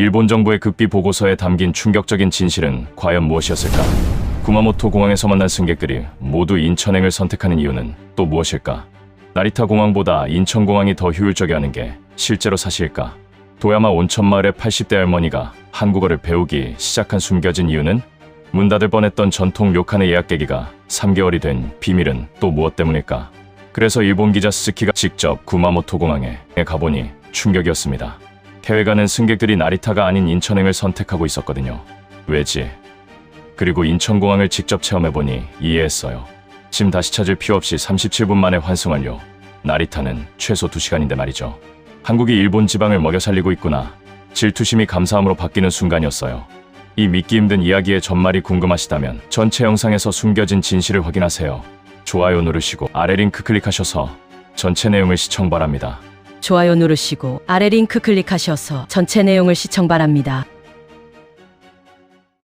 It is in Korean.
일본 정부의 극비 보고서에 담긴 충격적인 진실은 과연 무엇이었을까? 구마모토 공항에서 만난 승객들이 모두 인천행을 선택하는 이유는 또 무엇일까? 나리타 공항보다 인천공항이 더 효율적이 하는 게 실제로 사실일까? 도야마 온천마을의 80대 할머니가 한국어를 배우기 시작한 숨겨진 이유는 문 닫을 뻔했던 전통 료칸의 예약 계기가 3개월이 된 비밀은 또 무엇 때문일까? 그래서 일본 기자 스키가 직접 구마모토 공항에 가보니 충격이었습니다. 해외 가는 승객들이 나리타가 아닌 인천행을 선택하고 있었거든요. 왜지? 그리고 인천공항을 직접 체험해보니 이해했어요. 짐 다시 찾을 필요 없이 37분 만에 환승 완료. 나리타는 최소 2시간인데 말이죠. 한국이 일본 지방을 먹여 살리고 있구나. 질투심이 감사함으로 바뀌는 순간이었어요. 이 믿기 힘든 이야기의 전말이 궁금하시다면 전체 영상에서 숨겨진 진실을 확인하세요. 좋아요 누르시고 아래 링크 클릭하셔서 전체 내용을 시청 바랍니다. 좋아요 누르시고 아래 링크 클릭하셔서 전체 내용을 시청 바랍니다.